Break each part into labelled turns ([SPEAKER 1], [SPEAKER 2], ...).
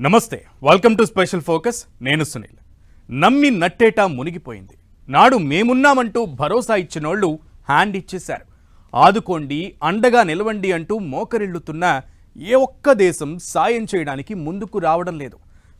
[SPEAKER 1] నమస్తే welcome to special focus నేను సునీల్. నమ్మి నట్టేటా మునిగిపోయింది. నాడు మేమున్నామంటూ భరోసా ఇచ్చినోళ్ళు హ్యాండ్ ఇచ్చేశారు. ఆదుకోండి అండగా నిలవండి అంటూ మోకరిల్లుతున్న ఏ ఒక్క దేశం సాయం చేయడానికి ముందుకు రావడం లేదు.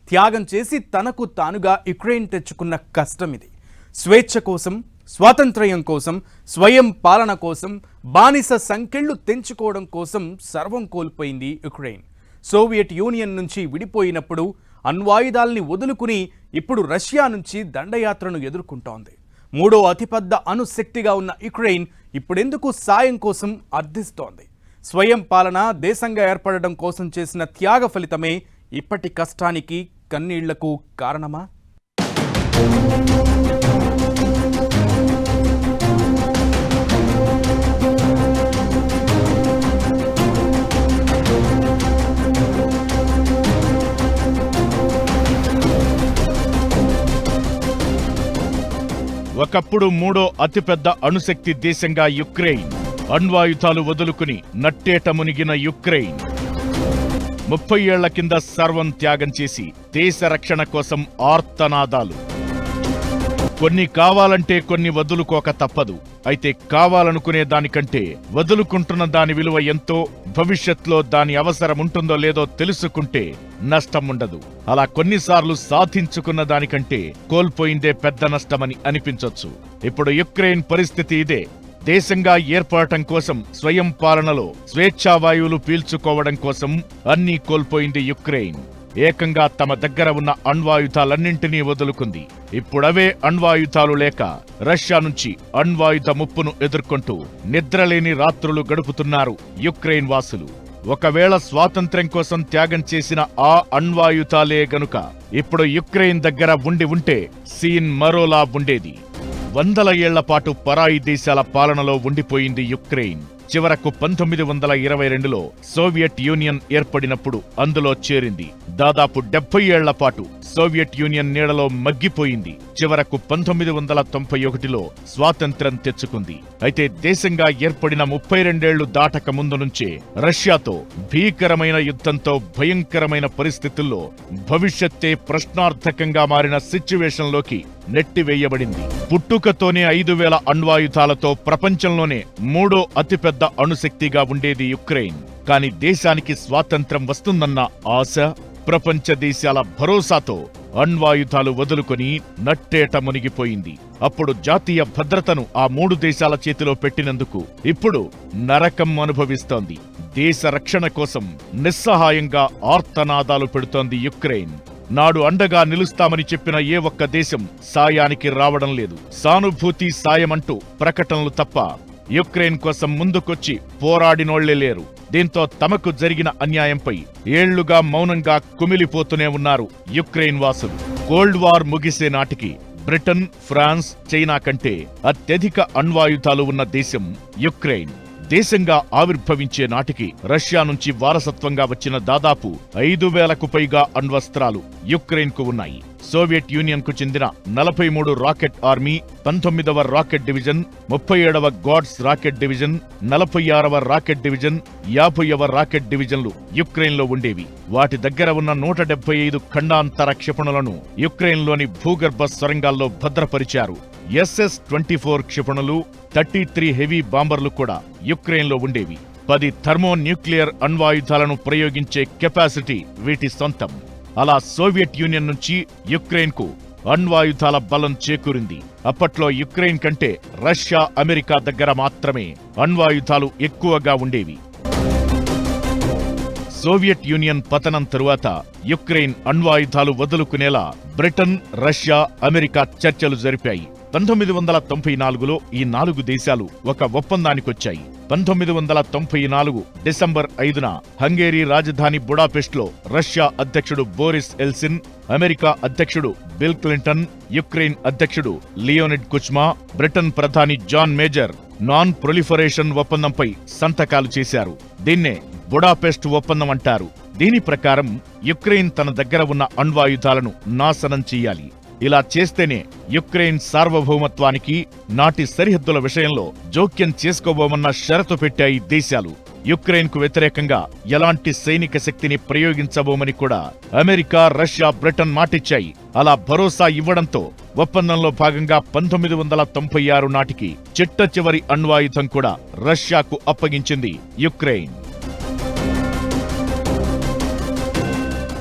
[SPEAKER 1] త్యాగం చేసి తనకు తానుగా యుక్రెయిన్ తెచ్చుకున్న కష్టం ఇది. స్వేచ్ఛ కోసం స్వాతంత్ర్యం కోసం స్వయం పాలన కోసం బానిస సంకెళ్ళు తెంచుకోవడం కోసం సర్వం కోల్పోయింది యుక్రెయిన్ సోవియట్ యూనియన్ నుంచి విడిపోయినప్పుడు అణ్వాయుధాల్ని వదులుకుని ఇప్పుడు రష్యా నుంచి దండయాత్రను ఎదుర్కొంటోంది. మూడో అతిపెద్ద అణుశక్తిగా ఉన్న యుక్రెయిన్ ఇప్పుడెందుకు సాయం కోసం అర్థిస్తోంది? స్వయం పాలన దేశంగా ఏర్పడడం కోసం చేసిన త్యాగ ఫలితమే ఇప్పటి కష్టానికి కన్నీళ్ళకు కారణమా?
[SPEAKER 2] ఒకప్పుడు మూడో అతిపెద్ద అణుశక్తి దేశంగా యుక్రెయిన్. అణ్వాయుధాలు వదులుకుని నట్టేట మునిగిన యుక్రెయిన్. ముప్పై ఏళ్ళ కింద సర్వం త్యాగం చేసి దేశ రక్షణ కోసం ఆర్తనాదాలు. కొన్ని కావాలంటే కొన్ని వదులుకోక తప్పదు. అయితే కావాలనుకునే దానికంటే వదులుకుంటున్న దాని విలువ ఎంతో భవిష్యత్లో దాని అవసరం ఉంటుందో లేదో తెలుసుకుంటే నష్టం ఉండదు. అలా కొన్నిసార్లు సాధించుకున్న దానికంటే కోల్పోయిందే పెద్ద నష్టమని అనిపించొచ్చు. ఇప్పుడు యుక్రెయిన్ పరిస్థితి ఇదే. దేశంగా ఏర్పడటం కోసం స్వయం పాలనలో స్వేచ్ఛావాయువులు పీల్చుకోవడం కోసం అన్నీ కోల్పోయింది యుక్రెయిన్. ఏకంగా తమ దగ్గర ఉన్న అణ్వాయుధాలన్నింటినీ వదులుకుంది. ఇప్పుడవే అణ్వాయుధాలు లేక రష్యా నుంచి అణ్వాయుధ ముప్పును ఎదుర్కొంటూ నిద్రలేని రాత్రులు గడుపుతున్నారు యుక్రెయిన్ వాసులు. ఒకవేళ స్వాతంత్ర్యం కోసం త్యాగం చేసిన ఆ అణ్వాయుధాలే గనుక ఇప్పుడు యుక్రెయిన్ దగ్గర ఉండి ఉంటే సీన్ మరోలా ఉండేది. వందల ఏళ్ళ పాటు పరాయి దేశాల పాలనలో ఉండిపోయింది యుక్రెయిన్. చివరకు పంతొమ్మిది వందల ఇరవై రెండులో సోవియట్ యూనియన్ ఏర్పడినప్పుడు అందులో చేరింది. దాదాపు డెబ్బై ఏళ్ళ పాటు సోవియట్ యూనియన్ నీడలో మగ్గిపోయింది. చివరకు పంతొమ్మిది వందల తొంభై ఒకటిలో స్వాతంత్ర్యం తెచ్చుకుంది. అయితే దేశంగా ఏర్పడిన ముప్పై రెండేళ్ళు దాటక ముందు నుంచే రష్యాతో భీకరమైన యుద్ధంతో భయంకరమైన పరిస్థితుల్లో భవిష్యత్తే ప్రశ్నార్థకంగా మారిన సిచ్యువేషన్లోకి నెట్టివేయబడింది. పుట్టుకతోనే ఐదు వేల అణ్వాయుధాలతో ప్రపంచంలోనే మూడో అతిపెద్ద అణుశక్తిగా ఉండేది యుక్రెయిన్. కాని దేశానికి స్వాతంత్రం వస్తుందన్న ఆశ ప్రపంచ దేశాల భరోసాతో అణ్వాయుధాలు వదులుకొని నట్టేట మునిగిపోయింది. అప్పుడు జాతీయ భద్రతను ఆ మూడు దేశాల చేతిలో పెట్టినందుకు ఇప్పుడు నరకం అనుభవిస్తోంది. దేశ రక్షణ కోసం నిస్సహాయంగా ఆర్తనాదాలు పెడుతోంది యుక్రెయిన్. నాడు అండగా నిలుస్తామని చెప్పిన ఏ ఒక్క దేశం సాయానికి రావడం లేదు. సానుభూతి సాయమంటూ ప్రకటనలు తప్ప యుక్రెయిన్ కోసం ముందుకొచ్చి పోరాడినోళ్ళే లేరు. దీంతో తమకు జరిగిన అన్యాయంపై ఏళ్ళుగా మౌనంగా కుమిలిపోతూనే ఉన్నారు యుక్రెయిన్ వాసులు. కోల్డ్ వార్ ముగిసే నాటికి బ్రిటన్ ఫ్రాన్స్ చైనా కంటే అత్యధిక అణ్వాయుధాలు ఉన్న దేశం యుక్రెయిన్. దేశంగా ఆవిర్భవించే నాటికి రష్యా నుంచి వారసత్వంగా వచ్చిన దాదాపు ఐదు వేలకు పైగా అణ్వస్త్రాలు యుక్రెయిన్కు ఉన్నాయి. సోవియట్ యూనియన్కు చెందిన నలభై మూడు రాకెట్ ఆర్మీ పంతొమ్మిదవ రాకెట్ డివిజన్ ముప్పై ఏడవ గాడ్స్ రాకెట్ డివిజన్ నలభై ఆరవ రాకెట్ డివిజన్ యాభైవ రాకెట్ డివిజన్లు యుక్రెయిన్లో ఉండేవి. వాటి దగ్గర ఉన్న నూట డెబ్బై ఐదు ఖండాంతర క్షిపణులను యుక్రెయిన్లోని భూగర్భ సొరంగాల్లో భద్రపరిచారు. ఎస్ఎస్ ట్వంటీ ఫోర్ క్షిపణులు థర్టీ త్రీ హెవీ బాంబర్లు కూడా యుక్రెయిన్లో ఉండేవి. పది థర్మో న్యూక్లియర్ అణ్వాయుధాలను ప్రయోగించే కెపాసిటీ వీటి సొంతం. అలా సోవియట్ యూనియన్ నుంచి యుక్రెయిన్కు అణ్వాయుధాల బలం చేకూరింది. అప్పట్లో యుక్రెయిన్ కంటే రష్యా అమెరికా దగ్గర మాత్రమే అణ్వాయుధాలు ఎక్కువగా ఉండేవి. సోవియట్ యూనియన్ పతనం తరువాత యుక్రెయిన్ అణ్వాయుధాలు వదులుకునేలా బ్రిటన్ రష్యా అమెరికా చర్చలు జరిపాయి. పంతొమ్మిది వందల తొంభై నాలుగులో ఈ నాలుగు దేశాలు ఒక ఒప్పందానికొచ్చాయి. పంతొమ్మిది వందల తొంభై నాలుగు డిసెంబర్ ఐదున హంగేరీ రాజధాని బుడాపెస్ట్లో రష్యా అధ్యక్షుడు బోరిస్ ఎల్సిన్ అమెరికా అధ్యక్షుడు బిల్ క్లింటన్ యుక్రెయిన్ అధ్యక్షుడు లియోనిడ్ కుచ్మా బ్రిటన్ ప్రధాని జాన్ మేజర్ నాన్ ప్రొలిఫరేషన్ ఒప్పందంపై సంతకాలు చేశారు. దీన్నే బుడాపెస్ట్ ఒప్పందం అంటారు. దీని ప్రకారం యుక్రెయిన్ తన దగ్గర ఉన్న అణ్వాయుధాలను నాశనం చెయ్యాలి ఇలా చేస్తేనే యుక్రెయిన్ సార్వభౌమత్వానికి నాటి సరిహద్దుల విషయంలో జోక్యం చేసుకోబోమన్న షరతు పెట్టాయి దేశాలు. యుక్రెయిన్కు వ్యతిరేకంగా ఎలాంటి సైనిక శక్తిని ప్రయోగించబోమని కూడా అమెరికా రష్యా బ్రిటన్ మాటిచ్చాయి. అలా భరోసా ఇవ్వడంతో ఒప్పందంలో భాగంగా పంతొమ్మిది వందల తొంభై ఆరు నాటికి చిట్ట చివరి అణ్వాయుధం కూడా రష్యాకు అప్పగించింది యుక్రెయిన్.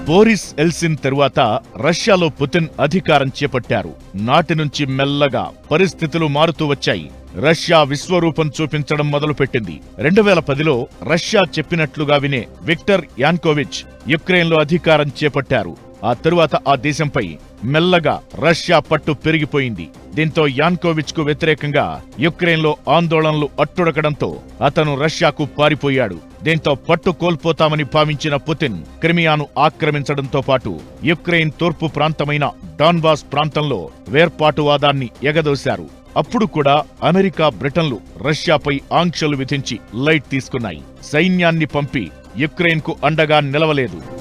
[SPEAKER 2] బోరిస్ ఎల్సిన్ తరువాత రష్యాలో పుతిన్ అధికారం చేపట్టారు. నాటి నుంచి మెల్లగా పరిస్థితులు మారుతూ వచ్చాయి. రష్యా విశ్వరూపం చూపించడం మొదలుపెట్టింది. రెండు వేల పదిలో రష్యా చెప్పినట్లుగా వినే విక్టర్ యాన్కోవిచ్ యుక్రెయిన్లో అధికారం చేపట్టారు. ఆ తరువాత ఆ దేశంపై మెల్లగా రష్యా పట్టు పెరిగిపోయింది. దీంతో యాన్కోవిచ్కు వ్యతిరేకంగా యుక్రెయిన్లో ఆందోళనలు అట్టుడకడంతో అతను రష్యాకు పారిపోయాడు. దీంతో పట్టు కోల్పోతామని భావించిన పుతిన్ క్రిమియాను ఆక్రమించడంతో పాటు యుక్రెయిన్ తూర్పు ప్రాంతమైన డాన్బాస్ ప్రాంతంలో వేర్పాటువాదాన్ని ఎగదోశారు. అప్పుడు కూడా అమెరికా బ్రిటన్లు రష్యాపై ఆంక్షలు విధించి లైట్ తీసుకున్నాయి. సైన్యాన్ని పంపి యుక్రెయిన్కు అండగా నిలవలేదు.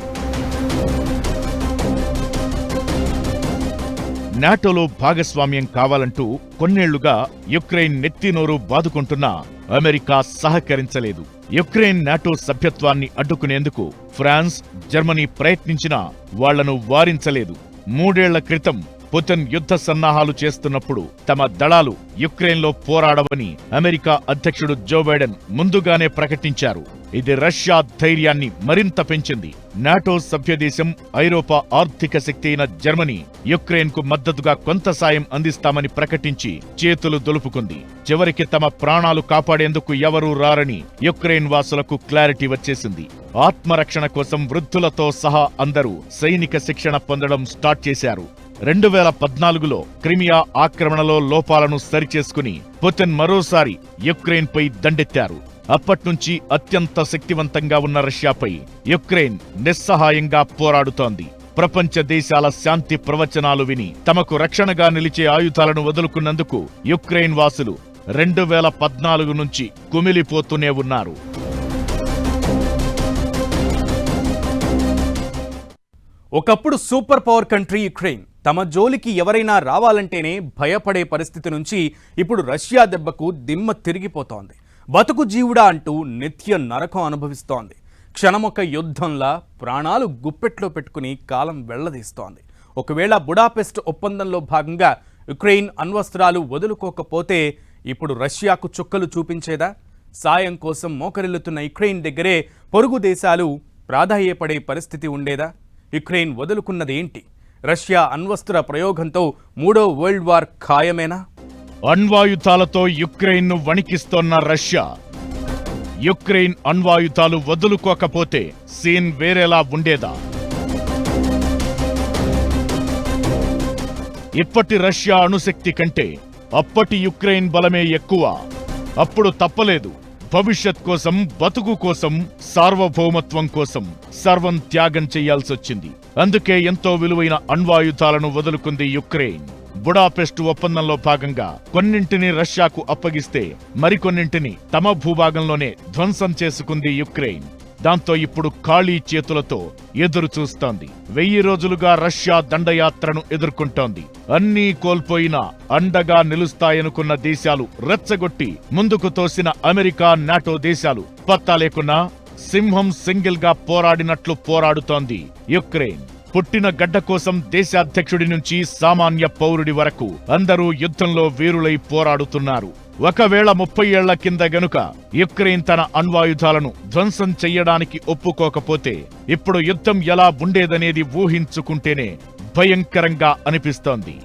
[SPEAKER 2] నాటోలో భాగస్వామ్యం కావాలంటూ కొన్నేళ్ళుగా యుక్రెయిన్ నెత్తినోరు బాదుకుంటున్నా అమెరికా సహకరించలేదు. యుక్రెయిన్ నాటో సభ్యత్వాన్ని అడ్డుకునేందుకు ఫ్రాన్స్ జర్మనీ ప్రయత్నించినా వాళ్ళను వారించలేదు. మూడేళ్ళ క్రితం పుతిన్ యుద్ధ సన్నాహాలు చేస్తున్నప్పుడు తమ దళాలు యుక్రెయిన్లో పోరాడవని అమెరికా అధ్యక్షుడు జో బైడెన్ ముందుగానే ప్రకటించారు. ఇది రష్యా ధైర్యాన్ని మరింత పెంచింది. నాటో సభ్యదేశం ఐరోపా ఆర్థిక శక్తి అయిన జర్మనీ యుక్రెయిన్కు మద్దతుగా కొంత సాయం అందిస్తామని ప్రకటించి చేతులు దులుపుకుంది. చివరికి తమ ప్రాణాలు కాపాడేందుకు ఎవరూ రారని యుక్రెయిన్ వాసులకు క్లారిటీ వచ్చేసింది. ఆత్మరక్షణ కోసం వృద్ధులతో సహా అందరూ సైనిక శిక్షణ పొందడం స్టార్ట్ చేశారు. రెండు వేల పద్నాలుగులో క్రిమియా ఆక్రమణలో లోపాలను సరిచేసుకుని పుతిన్ మరోసారి యుక్రెయిన్పై దండెత్తారు. అప్పట్నుంచి అత్యంత శక్తివంతంగా ఉన్న రష్యాపై యుక్రెయిన్ నిస్సహాయంగా పోరాడుతోంది. ప్రపంచ దేశాల శాంతి ప్రవచనాలు విని తమకు రక్షణగా నిలిచే ఆయుధాలను వదులుకున్నందుకు యుక్రెయిన్ వాసులు రెండు వేల పద్నాలుగు నుంచి కుమిలిపోతూనే ఉన్నారు.
[SPEAKER 1] ఒకప్పుడు సూపర్ పవర్ కంట్రీ యుక్రెయిన్. తమ జోలికి ఎవరైనా రావాలంటేనే భయపడే పరిస్థితి నుంచి ఇప్పుడు రష్యా దెబ్బకు దిమ్మ తిరిగిపోతోంది. బతుకు జీవుడా అంటూ నిత్య నరకం అనుభవిస్తోంది. క్షణమొక యుద్ధంలా ప్రాణాలు గుప్పెట్లో పెట్టుకుని కాలం వెళ్ళదీస్తోంది. ఒకవేళ బుడాపెస్ట్ ఒప్పందంలో భాగంగా యుక్రెయిన్ అణ్వస్త్రాలు వదులుకోకపోతే ఇప్పుడు రష్యాకు చుక్కలు చూపించేదా? సాయం కోసం మోకరిల్లుతున్న యుక్రెయిన్ దగ్గరే పొరుగు దేశాలు ప్రాధాయపడే పరిస్థితి ఉండేదా? యుక్రెయిన్ వదులుకున్నదేంటి? రష్యా అణ్వస్త్ర ప్రయోగంతో మూడో వరల్డ్ వార్ ఖాయమేనా?
[SPEAKER 2] అణ్వాయుధాలతో యుక్రెయిన్ను వణికిస్తోన్న రష్యా. యుక్రెయిన్ అణ్వాయుధాలు వదులుకోకపోతే సీన్ వేరేలా ఉండేదా? ఇప్పటి రష్యా అణుశక్తి కంటే అప్పటి యుక్రెయిన్ బలమే ఎక్కువ. అప్పుడు తప్పలేదు. భవిష్యత్ కోసం బతుకు కోసం సార్వభౌమత్వం కోసం సర్వం త్యాగం చేయాల్సొచ్చింది అందుకే ఎంతో విలువైన అణ్వాయుధాలను వదులుకుంది యుక్రెయిన్. బుడాపెస్ట్ ఒప్పందంలో భాగంగా కొన్నింటిని రష్యాకు అప్పగిస్తే మరికొన్నింటిని తమ భూభాగంలోనే ధ్వంసం చేసుకుంది యుక్రెయిన్. దాంతో ఇప్పుడు ఖాళీ చేతులతో ఎదురు చూస్తోంది. వెయ్యి రోజులుగా రష్యా దండయాత్రను ఎదుర్కొంటోంది. అన్నీ కోల్పోయినా అండగా నిలుస్తాయనుకున్న దేశాలు రెచ్చగొట్టి ముందుకు తోసిన అమెరికా నాటో దేశాలు పత్తా లేకున్నా సింహం సింగిల్గా పోరాడినట్లు పోరాడుతోంది యుక్రెయిన్. పుట్టిన గడ్డ కోసం దేశాధ్యక్షుడి నుంచి సామాన్య పౌరుడి వరకు అందరూ యుద్ధంలో వీరులై పోరాడుతున్నారు. ఒకవేళ ముప్పై ఏళ్ళ కింద గనుక యుక్రెయిన్ తన అణ్వాయుధాలను ధ్వంసం చెయ్యడానికి ఒప్పుకోకపోతే ఇప్పుడు యుద్ధం ఎలా ఉండేదనేది ఊహించుకుంటేనే భయంకరంగా అనిపిస్తోంది.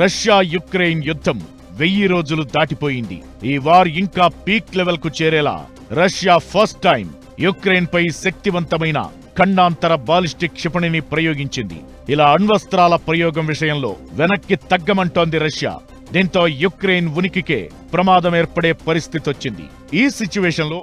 [SPEAKER 2] రష్యా యుక్రెయిన్ యుద్ధం వెయ్యి రోజులు దాటిపోయింది. ఈ వార్ ఇంకా పీక్ లెవెల్కు చేరేలా రష్యా ఫస్ట్ టైం యుక్రెయిన్ పై శక్తివంతమైన ఖండాంతర బాలిస్టిక్ క్షిపణిని ప్రయోగించింది. ఇలా అణ్వస్త్రాల ప్రయోగం విషయంలో వెనక్కి తగ్గమంటోంది రష్యా. దీంతో యుక్రెయిన్ ఉనికికే ప్రమాదం ఏర్పడే పరిస్థితి వచ్చింది ఈ సిచ్యువేషన్లో